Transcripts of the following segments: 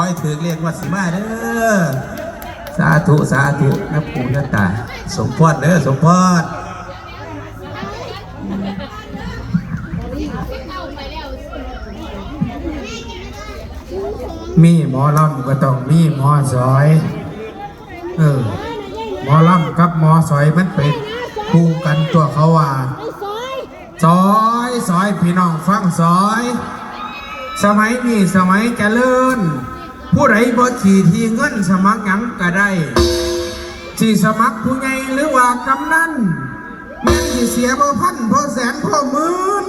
ผู้ใดตกมือคอยถือเรียกว่าสิมาเด้อสาธุสาธุนะปู่นะตา สมพรเด้อสมพรมีหมอลำก็ต้องมีหมอสอย เออ หมอลำกับหมอสอยมันเป็นคู่กันตัวเขาว่าซอยซอยพี่น้องฟังซอย สมัยนี้สมัยเจริญ ผู้ใดบ่ขี่ทีเงินสมัครหยังก็ได้สิสมัครผู้ใหญ่หรือว่ากำนันแม่นสิเสียบ่พันพอแสนพอหมื่น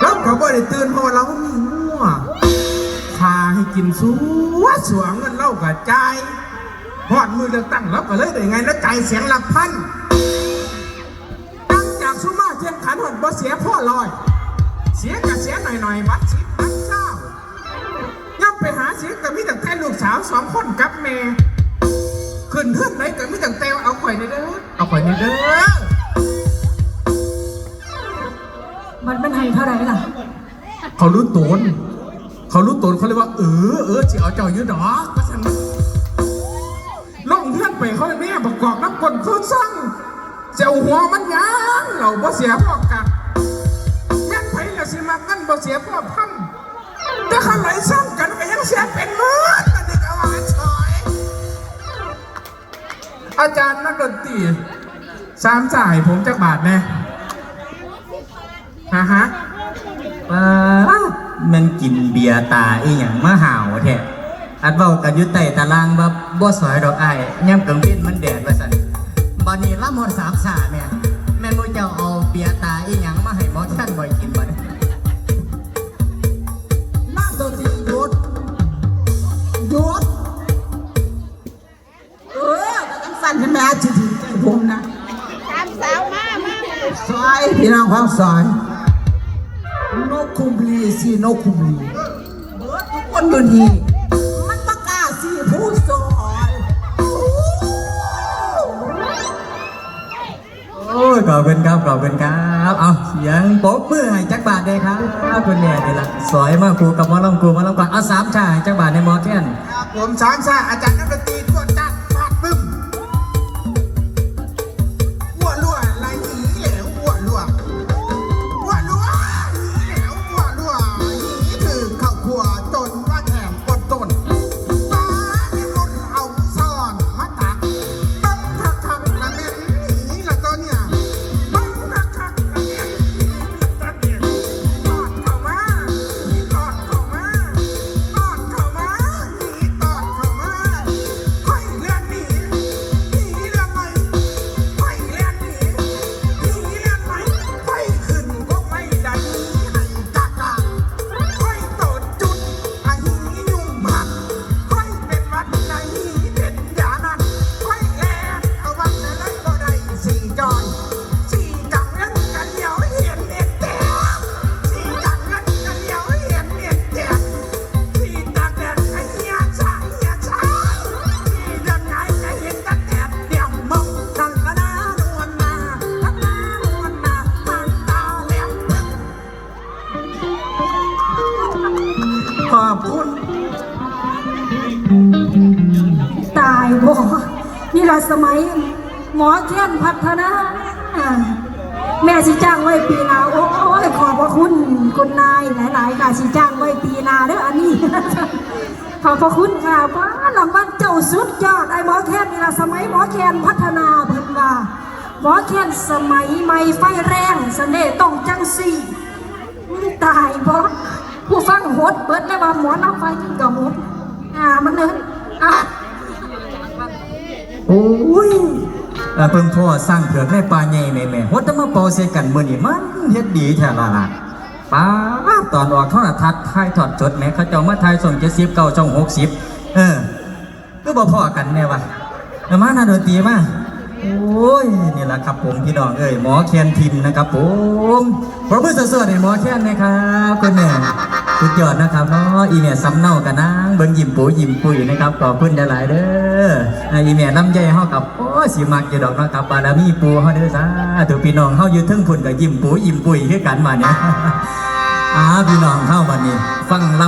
แล้วก็บ่ได้ตื่นเพราะว่าเรามีงัวพาให้กินสัวสวงเงินเล่ากระจายหอดมือเลือกตั้งแล้วก็เลยได้ไงแล้วใจายเสียงหลักพันตั้งจากสุมาเทียนขันหดบ่เสียพ่อลอย เสียกับเสียหน่อยๆบัดสิบบัด สียกับมีแต่แค่ลูกสาวสองคนกับแม่ขึ้นเพื่อนไหนกับมีแต่แตวเอาข่อยในเด้อเอาข่อยในเด้อมันเป็นไห้เท่าไหร่ล่ะ เขารู้ตนเขารู้ตนเขาเรียกว่าเออเออจีเอาเจ้าอยืดดอกก็ฉันลงเพื่อนไปเขาเลยแม่ประกอบน้ำกลเขาสั่งเจ้าหัวมันยังเราบ่เสียพ่อกับแม่นไผละสิมากันบ่เสียพ่อพันแต่เขาไหลซ้ำกันก็ยังเสีย อาจารย์นักดนตรีสามจ่ายผมจักบาทแน่ฮะฮะป้ามันกินเบียร์ตาอีหยังมาห่าวแท้อัดเบากันยุ่ไต้ตารางว่าบ่สวยดอกไอ้ายย่ำกลางเว้นมันแดดว่าซั่น พี่น้องความซอยนกคุมพลีสินกคุมพลีเบิดทุกคนอยู่นี่มันประกล้าศสิผู้ซอยโอ้ยขอบคุณครับขอบคุณครับ เอาเสียงปรบมือให้จักบาทเลยครับคุณแม่นี่ล่ะสวยมากครูกับหมอลำครูหมอลำก่อนเอาสามชาให้จักบาทในหมอแท่นครับผมสามชาอาจารย์นักดนตรี อบคุณ ตายบ่นี่ละสมัย หมอเทียนพัฒนาอ่าแม่สิจ้างไว้ปีนาโอ้ยขอบพระคุณคุณนายหลาย ๆ ค่ะสิจ้างไว้ปีนาเด้ออันนี้ ขอบพระคุณค่ะป้าลำบันเจ้าสุดยอดไอ้หมอแคนนี่ละสมัยหมอแคนพัฒนาเพิ่นว่าหมอแคนสมัยใหม่ไฟแรงเสน่ห์ต้องจังสี่ตายบ่ ผู้ฟังโหดเบิดได้ว่าหมอน้ำไฟกับโหดอ่ามันเนินอะโอ้ยเอ่อเพิ่งพ่อสร้างเผือกในป่าใหญ่แม่แม่ๆฮดแตมาเป่าใส่กันมื้อนี้มันเฮ็ดดีแท้ละล่ะป้าตอนออกโทรทัศน์ถ่ายทอดสดแม่เขาเจ้ามาถ่ายช่อง70 9ช่อง60เออก็บ่พอกันแน่วะมาหน้าดนตรีมา โอ้ยนี่แหละครับผมพี่น้องเอ้ยหมอแคนทิมนะครับผมปรบมือสดๆให้หมอแคนนะครับคุณแม่สุดยอดนะครับเนาะอีเมียซ้ำเน่ากันนางเบิ่งยิ้มปูยิ้มปุยนะครับขอบคุณหลายๆเด้ออีเมียลำใหญ่เฮากับโอ้สิมักอยู่ดอกนะครับบารมีปูเฮาเด้อสาธุพี่น้องเฮาอยู่ทึงพุ่นก็ยิ้มปูยิ้มปุยคือกันมาเนี่ยอ่าพี่น้องเฮาบัดนี้ ฟังล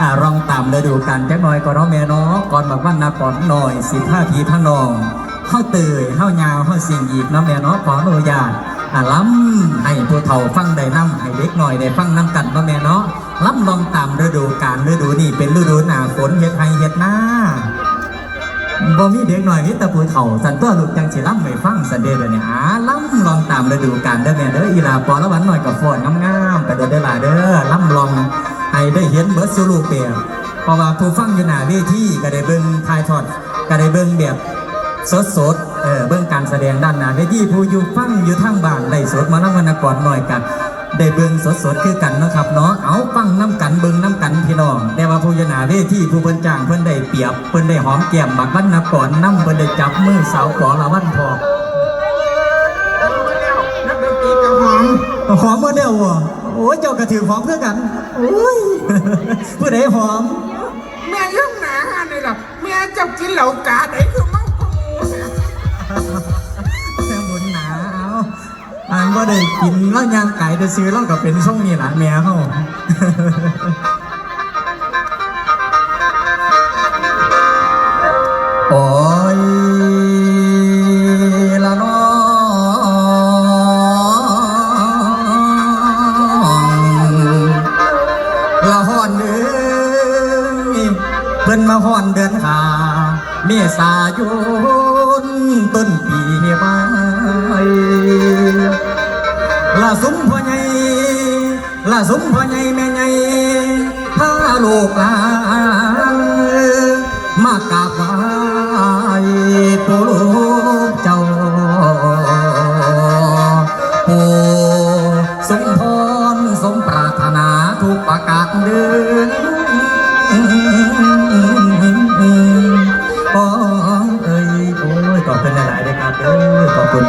อ่ารองตามฤดูกาลจักหน่อยก่อนเนาะแม่เนาะก่อนบักวันนาก่อนหน่อยสิท่าทีพระนอง ข้าเตยเข้ายาวเข้าสิ่งอีกนะแม่เนาะขออนุญาตอ่าล้ำให้ผู้เฒ่าฟังได้น้ำให้เด็กหน่อยได้ฟังน้ำกันนะแม่เนาะล้ำลองตามฤดูกาลฤดูนี้เป็นฤดูหนาฝนเฮ็ดไห้เฮ็ดหน้าบ่มีเด็กหน่อยมีแต่ผู้เฒ่าสันตัวลูกจังสิล่ำไม่ฟังสันเดเดี๋ยวนี้อ่าล่ำลองตามฤดูกาลเด้อแม่เด้ออีลาปอละวันหน่อยกับฟอนงามๆไปเด้อเด้อล่ะเด้อล่ำลองให้ได้เห็นเบิดสุรูเปแบบเพราะว่าผู้ฟังอยู่หน้าเวทีก็ได้เบิ่งทายทอดก็ได้เบิ่งแบบ สดๆเออเบิ่งการแสดงด้านหน้าเวทีผู้อยู่ฟังอยู่ทางบ้านได้สดมาลำวรรณกรหน่อยกัน ได้เบิ่งสดๆคือกันเนาะครับเนาะเอาฟังน้ำกันเบิ่งน้ำกันพี่น้องแต่ว่าผู้อยหนาเวทีผู้เพิ่นจ้างเพิ่นได้เปรียบเพิ่นได้หอมแก้มบักวันนับก่อนน้ำเพิ่นได้จับมือสาวขอละวันพอนักดนตรีกับหอมหอมเมื่อเดียวอะโอ้ยเจ้ากระถือหอมเพื่อกันโอ้ยผู้ใดหอม แม่ยังหนาห้าในหลับแม่เจับกินเหล่ากาไหนคือ อันว่าได้กินแล้วยางไก่ได้ซื้อแล้วก็เป็นช่วงนี้หละแม่เขาโอ้ยละน้องละหอนเอ้ยเพิ่นมาหอนเดือนขาเมษายาลูกหลานมากราบไหว้ปู่ลูกเจ้าผู้สมพรสมปรารถนาทุกประการเดินขอเอ้ยโอ้ยขอบคุณหลายๆนะครับเด้อขอบคุณ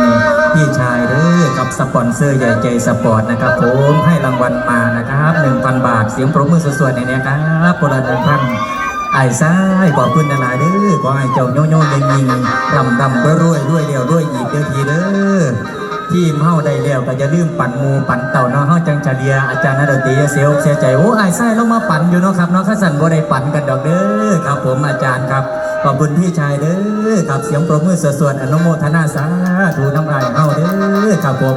พี่ชายเด้อกับสปอนเซอร์ใหญ่ใจ สปอร์ตนะครับผมให้รางวัลมานะครับ 1,000 บาท เสียงปรบมือสวยๆในนี้ครับคนละหนึ่งพันไอ้ซ้ายบอกคุณหลายเด้อขอให้เจ้าโยโย่ยิงยิงรำรำรวยรวยเดียวรวยอีกเด้อทีเด้อทีมเฮาได้แล้วก็อย่าลืมปั่นหมูปั่นเต่าเนาะเฮาจังจะเลียอาจารย์นดนตรีเสียอกเสียใจโอ้ไอ้ซ้เรามาปั่นอยู่เนาะครับเนาะข้าสันบ่ได้ปั่นกันดอกเด้อครับผมอาจารย์ครับขอบคุณพี่ชายเด้อครับเสียงปรบมือสวดๆอนุโมทนาสาธุน้ำลายเฮาเด้อครับผม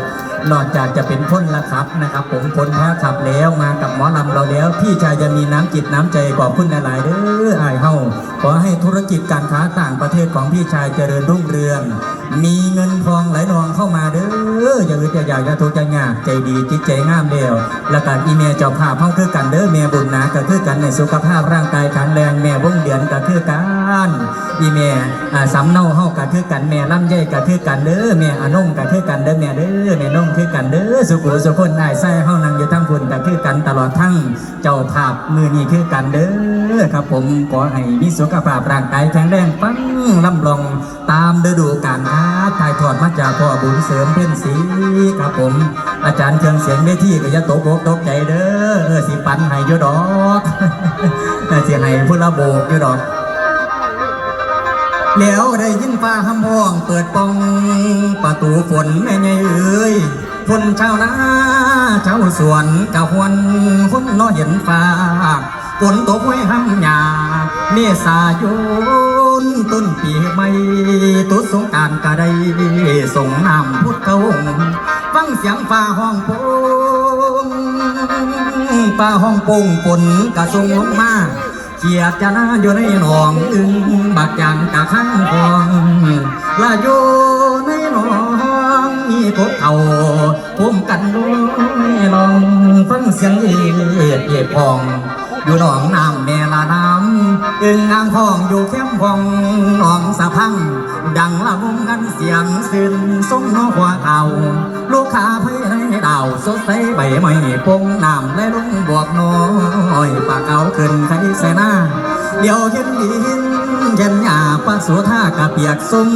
นอกจากจะเป็นพ้นละครับนะครับ ผมพ้นพระขับแล้วมากับหมอลำเราแล้ว พี่ชายจะมีน้ำจิตน้ำใจขอบคุณหลายๆเด้อไอ้เฮาขอให้ธุรกิจการค้าต่างประเทศของพี่ชายเจริญรุ่งเรือง มีเงินทองไหลนองเข้ามาเด้ออย่าอึดอย่าอยากอย่าทุกข์อย่ายากใจดีจิตใจงามเดียวแล้วการอีเมลเจ้าภาพเฮาคือกันเด้อแม่บุญนาก็คือกันในสุขภาพร่างกายแข็งแรงแม่วงเดือนก็คือกันอีเมลอ่าสำเนาเฮาก็คือกันแม่ลำไยก็คือกันเด้อแม่อนงก็คือกันเด้อแม่เด้อแม่นงคือกันเด้อสุขุสุคนได้ใส่เฮานั่งอยู่ทั้งพุ่นก็คือกันตลอดทั้งเจ้าภาพมือนี้คือกันเด้อครับผมขอให้มีสุขภาพร่างกายแข็งแรงปังลำลองตามฤดูกาลครับถ่ายทอดมาจากพ่อบุญเสริมเพ็ญศรีครับผม อาจารย์เครื่องเสียงเวทีก็อย่าตกอกตกใจเด้อสิปันให้ยู่ดอกสิให้ผู้ละโบกยู่ดอกแล้วได้ยินฟ้าคำพ้อง เปิดปองประตูฝนแม่ใหญ่เอ้ยฝนชาวนาชาวสวนกะหวนคนนอเห็นฟ้า ฝนตกไว้ห้ำหยาเมษายนต้นปีใหม่ตุสงกรารก็ไดส่งน้ำพุทธเขาวงฟังเสียงฟ้าห้องโปงฟ้าห้องโป่งฝนกระส่งลงมาเกียดจะน่าอยู่ในหนองอึงบักยังกะข้างฟองลาอยู่ในหนองมีกบเข่าพุ่มกันด้วยลองฟังเสียงเอียดเอียดพอง อยู่หนองน้ำแม่ละน้ำอึงอ่างทองอยู่เข้มพองหนองสะพัง ดังละวงกันเสียงสิ้นสมนอกว่าเก่าลูกค้าไพ่ให้ดาวสดใสใบไม้ปงน้ำและลุงบวกน้อยปากเก่าขึ้นใครเสนา เดี๋ยวเห็นดินเห็นหญ้าปะสัวท่ากะเปียกซุ่ม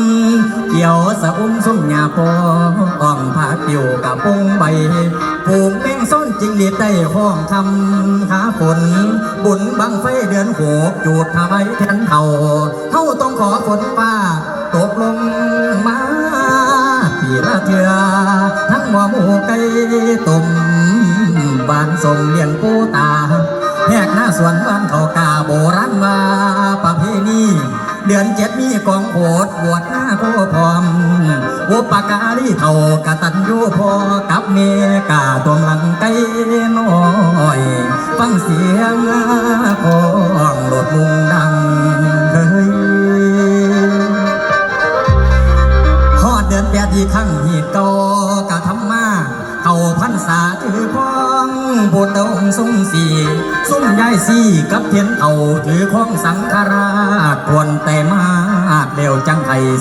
เกี่ยวสะอุ้มซุ่มหญ้าปออ่องผาติวกะปงใบปลูกแป้งส้นจิงหรีดได้ห้องคำขาฝน บุญบังไฟเดือนหกจูดทำไมแทนเขาเท่าต้องขอฝนฟ้า ตกลงมาปีละเถื่อทั้งหมอหมูไก่ตุ้มบานสมเลี้ยงปูตา สวนบ้านเขากาโบรันว่าประเพณีเดือนเจ็ดมีกองโหดบวชหน้าโคพร้อมอุปการีเท่ากตันยูพอกับเมกาตัวหลังไก่น้อย ฟังเสียงของ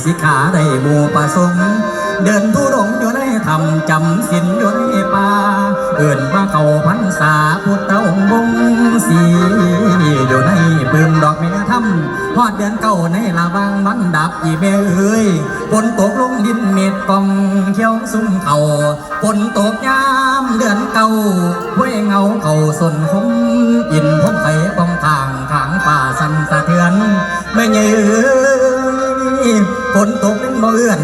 สิขาได้บูประสงค์ เดินทุดงอยู่ในธรรมจำศีลอยู่ในป่าเอื่นมาเขาพันษาพุทธองค์บงสีอยู่ในปืมดอกไม้ธรรมฮอดเดือนเก้าในละบางมันดับอีเบเอ้ยฝนตกลงดินเม็ดกองเขียวซุ้มเขาฝนตกยามเดือนเก้าห้วยเงาเขาสนคมอินพงไข่ปองทางขางป่าสันสะเทือนไม่เงย ฝนตกเป็นบ่เอื้อน